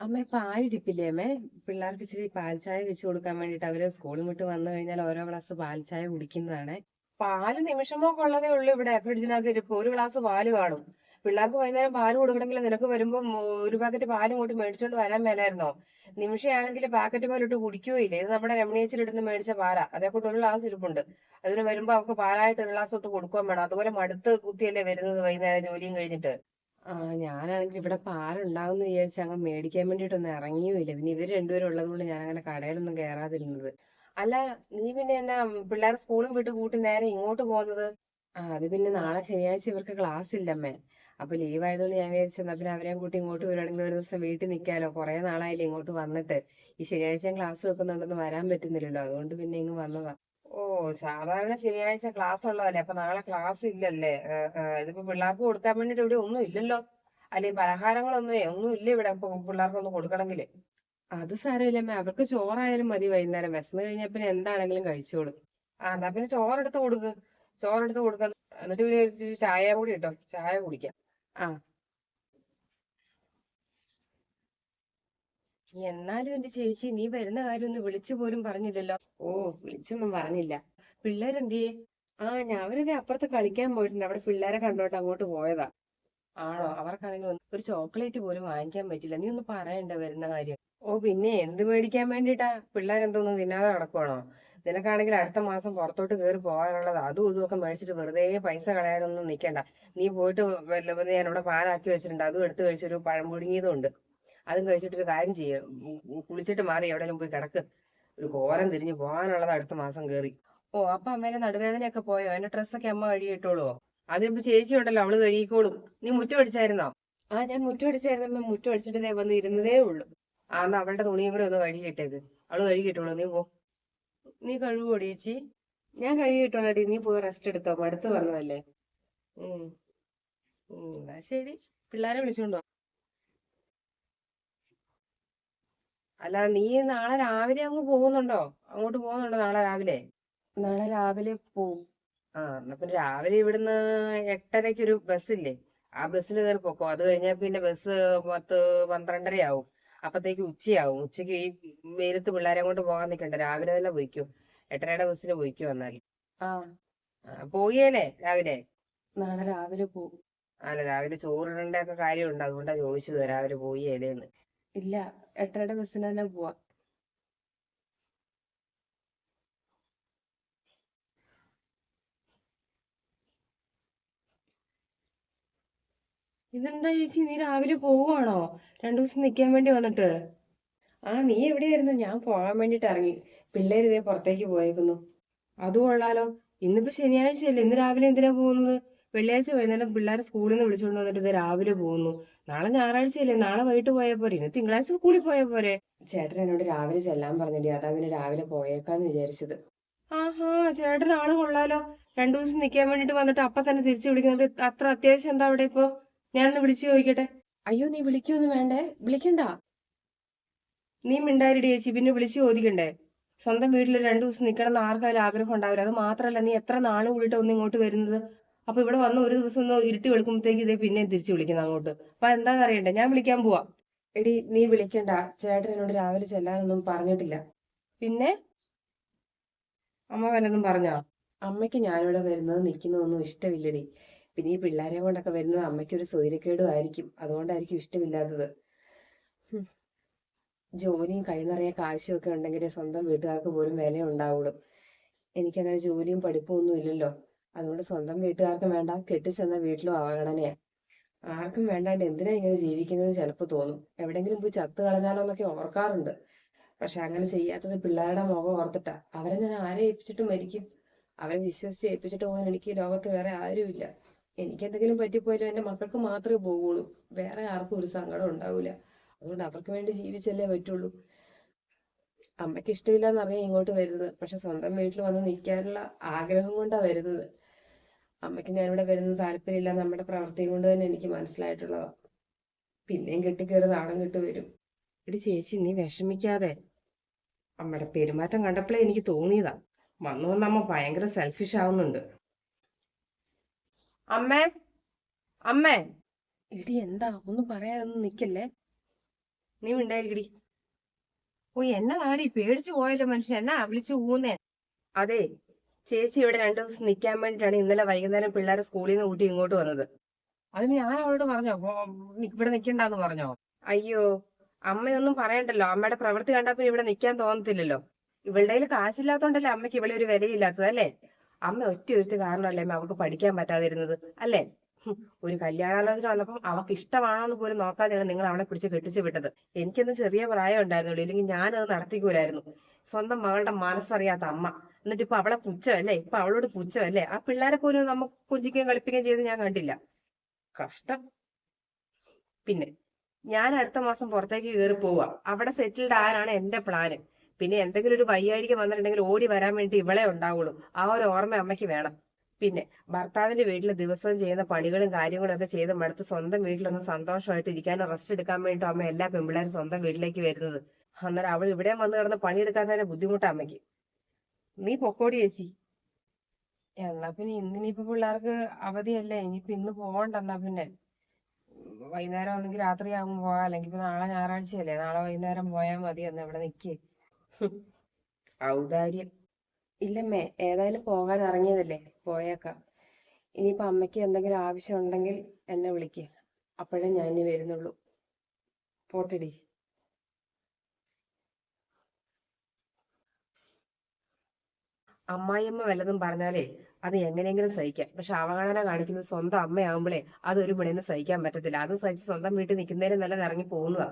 അമ്മ പാലിരിപ്പില്ലേ അമ്മേ? പിള്ളേർക്ക് ഇച്ചിരി പാൽച്ചായ ചായ വെച്ച് കൊടുക്കാൻ വേണ്ടിട്ട് അവർ സ്കൂളിൽ വിട്ട് വന്നു കഴിഞ്ഞാൽ ഓരോ ഗ്ലാസ് പാൽച്ചായ ചായ കുടിക്കുന്നതാണ്. പാൽ നിമിഷമൊക്കെ ഉള്ളതേ ഉള്ളൂ ഇവിടെ. ഫ്രിഡ്ജിനകത്ത് ഇരിപ്പ് ഒരു ഗ്ലാസ് പാൽ കാണും. പിള്ളേർക്ക് വൈകുന്നേരം പാൽ കൊടുക്കണമെങ്കിൽ നിനക്ക് വരുമ്പോ ഒരു പാക്കറ്റ് പാൽ ഇങ്ങോട്ട് മേടിച്ചോണ്ട് വരാൻ മേലായിരുന്നോ? നിമിഷയാണെങ്കിൽ പാക്കറ്റ് പാലിട്ട് കുടിക്കുകയില്ല ഇത് നമ്മുടെ രമണീയച്ചിലെടുത്ത് മേടിച്ച പാലാ. അതേക്കൂട്ട് ഒരു ഗ്ലാസ് ഇരിപ്പുണ്ട്. അതിന് വരുമ്പോ അവർക്ക് പാലായിട്ട് ഒരു ഗ്ലാസ് ഇട്ട് കൊടുക്കാൻ വേണം. അതുപോലെ മടുത്ത് കുത്തിയല്ലേ വരുന്നത് വൈകുന്നേരം ജോലിയും കഴിഞ്ഞിട്ട്. ഞാനാണെങ്കിൽ ഇവിടെ പാലുണ്ടാകുമെന്ന് വിചാരിച്ച് അങ്ങ് മേടിക്കാൻ വേണ്ടിയിട്ടൊന്നും ഇറങ്ങിയുമില്ല പിന്നെ ഇവർ രണ്ടുപേരും ഉള്ളത് കൊണ്ട് ഞാൻ അങ്ങനെ കടയിലൊന്നും കയറാതിരുന്നത് അല്ല നീ പിന്നെ എന്നാ പിള്ളേർ സ്കൂളും വിട്ട് കൂട്ടി നേരെ ഇങ്ങോട്ട് പോകുന്നത് ആ അത് പിന്നെ നാളെ ശനിയാഴ്ച ഇവർക്ക് ക്ലാസ് ഇല്ലമ്മേ അപ്പൊ ലീവ് ആയതുകൊണ്ട് ഞാൻ വിചാരിച്ചു എന്നാ പിന്നെ അവരെയും കൂട്ടി ഇങ്ങോട്ട് വരുവാണെങ്കിൽ ഒരു ദിവസം വീട്ടിൽ നിൽക്കാലോ കുറെ നാളായില്ലേ ഇങ്ങോട്ട് വന്നിട്ട്. ഈ ശനിയാഴ്ച ക്ലാസ് വെക്കുന്നുണ്ടെന്ന് വരാൻ പറ്റുന്നില്ലല്ലോ. അതുകൊണ്ട് പിന്നെ ഇങ്ങ് വന്നതാ. ഓ സാധാരണ ശനിയാഴ്ച ക്ലാസ് ഉള്ളതല്ലേ അപ്പൊ നാളെ ക്ലാസ് ഇല്ലല്ലേ ഇതിപ്പോ പിള്ളേർക്ക് കൊടുക്കാൻ വേണ്ടിട്ട് ഇവിടെ ഒന്നും ഇല്ലല്ലോ? അല്ലെങ്കിൽ പലഹാരങ്ങളൊന്നും ഒന്നും ഇല്ല ഇവിടെ പിള്ളേർക്കൊന്നും കൊടുക്കണമെങ്കിൽ അത് സാരമില്ലമ്മേ അവർക്ക് ചോറായാലും മതി വൈകുന്നേരം. വിശന്ന് കഴിഞ്ഞാൽ പിന്നെ എന്താണെങ്കിലും കഴിച്ചോളും. ആ എന്നാ പിന്നെ ചോറെടുത്ത് കൊടുക്ക്. ചോറെടുത്ത് കൊടുക്ക എന്നിട്ട് പിന്നെ ഒരു ചായ കൂടി ഇട്ടോ? ചായ കുടിക്കാം. ആ. എന്നാലും എന്റെ ചേച്ചി നീ വരുന്ന കാര്യം ഒന്ന് വിളിച്ചു പോലും പറഞ്ഞില്ലല്ലോ. ഓ വിളിച്ചൊന്നും പറഞ്ഞില്ല. പിള്ളേരെന്തിയേ? ആ ഞാൻ അവരത് അപ്പുറത്ത് കളിക്കാൻ പോയിട്ടുണ്ട്. അവിടെ പിള്ളേരെ കണ്ടോട്ട് അങ്ങോട്ട് പോയതാ. ആണോ? അവർക്കാണെങ്കിൽ ഒന്ന് ഒരു ചോക്ലേറ്റ് പോലും വാങ്ങിക്കാൻ പറ്റില്ല. നീ ഒന്ന് പറയണ്ട വരുന്ന കാര്യം. ഓ പിന്നെ എന്ത് മേടിക്കാൻ വേണ്ടിട്ടാ? പിള്ളേരെന്തോന്നും തിന്നാതെ കിടക്കുവാണോ? നിനക്കാണെങ്കിൽ അടുത്ത മാസം പുറത്തോട്ട് കയറി പോകാനുള്ളത്. അതും ഇതും ഒക്കെ മേടിച്ചിട്ട് വെറുതെ പൈസ കളയാനൊന്നും നിൽക്കണ്ട നീ പോയിട്ട് വല്ലതും ഞാൻ ഇവിടെ പാലാക്കി വെച്ചിട്ടുണ്ട്. അതും എടുത്ത് കഴിച്ചൊരു പഴം പുഴുങ്ങിയതും ഉണ്ട്. അതും കഴിച്ചിട്ട് ഒരു കാര്യം ചെയ്യ. കുളിച്ചിട്ട് മാറി എവിടെയെങ്കിലും പോയി കിടക്ക്. ഒരു കോരം തിരിഞ്ഞു പോകാനുള്ളത് അടുത്ത മാസം കയറി ഓ അപ്പൊ അമ്മേനെ നടുവേദനയൊക്കെ പോയോ? എന്റെ ഡ്രസ്സൊക്കെ അമ്മ കഴുകിയിട്ടോളൂ അതിപ്പോ ചേച്ചി ഉണ്ടല്ലോ അവൾ കഴുകിക്കോളും. നീ മുറ്റം അടിച്ചായിരുന്നോ ആ ഞാൻ മുറ്റം അടിച്ചായിരുന്നു മുറ്റം അടിച്ചിട്ട് ദേ വന്ന് ഇരുന്നതേ ഉള്ളൂ. ആ എന്നാ അവളുടെ തുണിയും കൂടെ ഒന്ന് കഴുകിയിട്ടേക്ക്. അവൾ കഴുകിയിട്ടോളൂ നീ പോ. നീ കഴുകുവോടി ചേച്ചി? ഞാൻ കഴുകിയിട്ടോളാടി. നീ പോയി റെസ്റ്റ് എടുത്തോ? മടുത്ത് വന്നതല്ലേ. ഉം. ശരി. പിള്ളേരെ വിളിച്ചോണ്ടോ? അല്ല നീ നാളെ രാവിലെ അങ്ങ് പോകുന്നുണ്ടോ? അങ്ങോട്ട് പോകുന്നുണ്ടോ നാളെ രാവിലെ? നാളെ രാവിലെ പോവും. ആ എന്നാ പിന്നെ രാവിലെ ഇവിടുന്ന് എട്ടരയ്ക്ക് ഒരു ബസ്സില്ലേ? ആ ബസ്സിൽ കയറി പോക്കോ. അത് കഴിഞ്ഞാൽ പിന്നെ ബസ് പത്ത് പന്ത്രണ്ടര ആവും അപ്പത്തേക്ക് ഉച്ചയാവും. ഉച്ചയ്ക്ക് ഈ വെയിലത്ത് പിള്ളേരെ കൊണ്ട് പോകാൻ നിൽക്കണ്ട രാവിലെ തന്നെ പോയിക്കോ. എട്ടരയുടെ ബസ്സിന് പോയിക്കോ എന്നാൽ ആ. പോയേലേ രാവിലെ? നാളെ രാവിലെ പോകും അല്ല രാവിലെ ചോറിടേണ്ട ഒക്കെ കാര്യമുണ്ട്. അതുകൊണ്ടാ ചോദിച്ചത് രാവിലെ പോയേലെന്ന് ഇല്ല. എട്ടരയുടെ ബസ്സിന് തന്നെ പോവാം. ഇതെന്താ ചേച്ചി നീ രാവിലെ പോവുകയാണോ? രണ്ടു ദിവസം നിൽക്കാൻ വേണ്ടി വന്നിട്ട്. ആ നീ എവിടെയായിരുന്നു? ഞാൻ പോകാൻ വേണ്ടിട്ട് ഇറങ്ങി. പിള്ളേര് ഇതേ പുറത്തേക്ക് പോയേക്കുന്നു. അത് കൊള്ളാലോ. ഇന്നിപ്പോ ശനിയാഴ്ചയല്ലേ. ഇന്ന് രാവിലെ എന്തിനാ പോകുന്നത്? വെള്ളിയാഴ്ച വൈകുന്നേരം പിള്ളേരെ സ്കൂളിൽ നിന്ന് വിളിച്ചുകൊണ്ട് വന്നിട്ട് ഇത് രാവിലെ പോകുന്നു. നാളെ ഞായറാഴ്ചയല്ലേ? നാളെ വൈകിട്ട് പോയാൽ പോരെ? ഇന്ന് തിങ്കളാഴ്ച സ്കൂളിൽ പോയാൽ പോരെ? ചേട്ടൻ എന്നോട് രാവിലെ ചെല്ലാൻ പറഞ്ഞില്ലേ? അതാ പിന്നെ രാവിലെ പോയേക്കാന്ന് വിചാരിച്ചത്. ആഹാ ചേട്ടൻ ആൾ കൊള്ളാലോ. രണ്ടു ദിവസം നിൽക്കാൻ വേണ്ടിട്ട് വന്നിട്ട് അപ്പൊ തന്നെ തിരിച്ചു വിളിക്കുന്നത് അത്ര അത്യാവശ്യം എന്താ അവിടെ ഇപ്പൊ? ഞാനൊന്ന് വിളിച്ചു ചോദിക്കട്ടെ. അയ്യോ നീ വിളിക്കൊന്നും വേണ്ടേ? വിളിക്കണ്ട. നീ മിണ്ടാരിടി ചേച്ചി. പിന്നെ വിളിച്ചു ചോദിക്കണ്ടേ? സ്വന്തം വീട്ടിൽ രണ്ടു ദിവസം നിൽക്കണം എന്ന് ആർക്കായാലും ആഗ്രഹം ഉണ്ടാവില്ല. അത് മാത്രമല്ല നീ എത്ര നാൾ കൂടിയിട്ട് ഒന്ന് ഇങ്ങോട്ട് വരുന്നത്? അപ്പൊ ഇവിടെ വന്ന് ഒരു ദിവസം ഒന്ന് ഇരുട്ടി വെളുക്കുമ്പോഴത്തേക്ക് ഇതേ പിന്നെയും തിരിച്ചു വിളിക്കുന്നത് അങ്ങോട്ട്. അപ്പൊ എന്താന്ന് അറിയണ്ടേ? ഞാൻ വിളിക്കാൻ പോവാ. എടി നീ വിളിക്കണ്ട. ചേട്ടൻ എന്നോട് രാവിലെ ചെല്ലാനൊന്നും പറഞ്ഞിട്ടില്ല. പിന്നെ? അമ്മ വല്ലതും പറഞ്ഞോ? അമ്മയ്ക്ക് ഞാനിവിടെ വരുന്നത് നിൽക്കുന്നതൊന്നും ഇഷ്ടമില്ലടി. പിന്നെ ഈ പിള്ളേരെ കൊണ്ടൊക്കെ വരുന്നത് അമ്മയ്ക്ക് ഒരു സ്വൈരക്കേടും ആയിരിക്കും. അതുകൊണ്ടായിരിക്കും ഇഷ്ടമില്ലാത്തത്. ജോലിയും കൈ നിറയെ കാശും ഒക്കെ ഉണ്ടെങ്കിലേ സ്വന്തം വീട്ടുകാർക്ക് പോലും വില ഉണ്ടാവുള്ളൂ എനിക്കങ്ങനെ ജോലിയും പഠിപ്പും ഒന്നും ഇല്ലല്ലോ. അതുകൊണ്ട് സ്വന്തം വീട്ടുകാർക്കും വേണ്ട. കെട്ടിച്ചെന്ന വീട്ടിലും അവഗണനയാ. ആർക്കും വേണ്ടാണ്ട് എന്തിനാ ഇങ്ങനെ ജീവിക്കുന്നത് ചിലപ്പോൾ തോന്നും. എവിടെങ്കിലും പോയി ചത്തു കളഞ്ഞാലോ എന്നൊക്കെ ഓർക്കാറുണ്ട്. പക്ഷെ അങ്ങനെ ചെയ്യാത്തത് പിള്ളേരുടെ മുഖം ഓർത്തിട്ടാ. അവരെ ഞാൻ ആരെ ഏൽപ്പിച്ചിട്ട് മരിക്കും. അവരെ വിശ്വസിച്ച് ഏൽപ്പിച്ചിട്ട് പോകാൻ എനിക്ക് ലോകത്ത് വേറെ ആരുമില്ല. എനിക്ക് എന്തെങ്കിലും പറ്റിപ്പോയാലും എന്റെ മക്കൾക്ക് മാത്രമേ പോകുള്ളൂ വേറെ ആർക്കും ഒരു സങ്കടം ഉണ്ടാവില്ല. അതുകൊണ്ട് അവർക്ക് വേണ്ടി ജീവിച്ചല്ലേ പറ്റുള്ളൂ. അമ്മയ്ക്ക് ഇഷ്ടമില്ല എന്നറിയാം ഇങ്ങോട്ട് വരുന്നത്. പക്ഷെ സ്വന്തം വീട്ടിൽ വന്ന് നിൽക്കാനുള്ള ആഗ്രഹം കൊണ്ടാണ് വരുന്നത്. അമ്മയ്ക്ക് ഇവിടെ വരുന്ന താല്പര്യമില്ല. നമ്മുടെ പ്രവൃത്തി കൊണ്ട് തന്നെ എനിക്ക് മനസ്സിലായിട്ടുള്ളതാ. പിന്നെയും കെട്ടിക്കേറി നാണം കെട്ട് വരും. എടി ചേച്ചി നീ വിഷമിക്കാതെ. അമ്മയുടെ പെരുമാറ്റം കണ്ടപ്പോഴേ എനിക്ക് തോന്നിയതാ. വന്നു വന്ന് അമ്മ ഭയങ്കര സെൽഫിഷ് ആവുന്നുണ്ട്. അമ്മേ അമ്മേ. എടി എന്താ? ഒന്നും പറയാനൊന്നും നിക്കല്ലേ? നീ മിണ്ടായിരിക്കടി. ഓ എന്നതാടി പേടിച്ചു പോയല്ലോ മനുഷ്യൻ. എന്നാ വിളിച്ചു പോകുന്നേ അതെ ചേച്ചി ഇവിടെ രണ്ടു ദിവസം നിൽക്കാൻ വേണ്ടിയിട്ടാണ് ഇന്നലെ വൈകുന്നേരം പിള്ളേരെ സ്കൂളിൽ നിന്ന് കൂട്ടി ഇങ്ങോട്ട് വന്നത്. അതിന് ഞാൻ അവളോട് പറഞ്ഞോ? ഇവിടെ നിൽക്കണ്ടെന്ന് പറഞ്ഞോ? അയ്യോ അമ്മയൊന്നും പറയണ്ടല്ലോ. അമ്മയുടെ പ്രവൃത്തി കണ്ടാൽ പിന്നെ ഇവിടെ നിൽക്കാൻ തോന്നത്തില്ലല്ലോ. ഇവളുടെ കയ്യിൽ കാശില്ലാത്തോണ്ടല്ലേ അമ്മയ്ക്ക് ഇവിടെ ഒരു വിലയില്ലാത്തത് അല്ലേ? അമ്മ ഒറ്റ ഒരുത്തി കാരണമല്ലേ അമ്മ അവൾക്ക് പഠിക്കാൻ പറ്റാതിരുന്നത് അല്ലേ? ഒരു കല്യാണാലോചന വന്നപ്പം അവൾക്ക് ഇഷ്ടമാണോന്ന് പോലും നോക്കാതെയാണ് നിങ്ങൾ അവളെ പിടിച്ച് കെട്ടിച്ചു വിട്ടത്. എനിക്കൊന്ന് ചെറിയ പ്രായം ഉണ്ടായിരുന്നുള്ളൂ ഇല്ലെങ്കിൽ ഞാനത് നടത്തിക്കൂലായിരുന്നു. സ്വന്തം മകളുടെ മനസ്സറിയാത്ത അമ്മ. എന്നിട്ട് ഇപ്പൊ അവളെ പുച്ഛമല്ലേ ഇപ്പൊ അവളോട് പുച്ഛമല്ലേ ആ പിള്ളേരെ പോലും നമുക്ക് പുഞ്ചിക്കുകയും കളിപ്പിക്കുകയും ചെയ്ത് ഞാൻ കണ്ടില്ല. കഷ്ടം. പിന്നെ ഞാൻ അടുത്ത മാസം പുറത്തേക്ക് കയറി പോവാ. അവിടെ സെറ്റിൽഡ് ആകാനാണ് എന്റെ പ്ലാന് പിന്നെ എന്തെങ്കിലും ഒരു വയ്യാഴിക വന്നിട്ടുണ്ടെങ്കിൽ ഓടി വരാൻ വേണ്ടി ഇവളെ ഉണ്ടാവുള്ളൂ. ആ ഒരു ഓർമ്മ അമ്മയ്ക്ക് വേണം. പിന്നെ ഭർത്താവിന്റെ വീട്ടിൽ ദിവസവും ചെയ്യുന്ന പണികളും കാര്യങ്ങളും ഒക്കെ ചെയ്ത് മടുത്ത് സ്വന്തം വീട്ടിലൊന്ന് സന്തോഷമായിട്ട് ഇരിക്കാനും റെസ്റ്റ് എടുക്കാൻ വേണ്ടിയിട്ടും അമ്മ എല്ലാ പെമ്പിള്ളേരും സ്വന്തം വീട്ടിലേക്ക് വരുന്നത്. അന്നേരം അവൾ ഇവിടെ വന്ന് കിടന്ന് പണിയെടുക്കാൻ തന്നെ ബുദ്ധിമുട്ടാ അമ്മയ്ക്ക്. നീ പൊക്കോടി ചേച്ചി. എന്നാ പിന്നെ ഇന്നിനിപ്പോ പിള്ളേർക്ക് അവധിയല്ലേ ഇനിയിപ്പോ ഇന്ന് പോകണ്ട എന്നാ പിന്നെ. വൈകുന്നേരം ഒന്നെങ്കിൽ രാത്രി ആകുമ്പോ പോകാം അല്ലെങ്കിൽ നാളെ ഞായറാഴ്ചയല്ലേ നാളെ വൈകുന്നേരം പോയാൽ മതി എന്ന് ഇവിടെ നിക്കേ. ഔദാര്യം. ഇല്ലമ്മേ ഏതായാലും പോകാൻ ഇറങ്ങിയതല്ലേ പോയേക്കാം. ഇനിയിപ്പോ അമ്മയ്ക്ക് എന്തെങ്കിലും ആവശ്യം ഉണ്ടെങ്കിൽ എന്നെ വിളിക്ക്. അപ്പോഴേ ഞാൻ ഇനി വരുന്നുള്ളൂ. പോട്ടെടി. അമ്മായിയമ്മ വല്ലതും പറഞ്ഞാലേ അത് എങ്ങനെയെങ്കിലും സഹിക്കാം. പക്ഷെ അവഗണന കാണിക്കുന്നത് സ്വന്തം അമ്മയാവുമ്പോഴേ അതൊരു പെണ്ണിന് സഹിക്കാൻ പറ്റത്തില്ല. അത് സഹിച്ച് സ്വന്തം വീട്ടിൽ നിൽക്കുന്നതിന് നല്ലത് ഇറങ്ങി പോകുന്നതാ.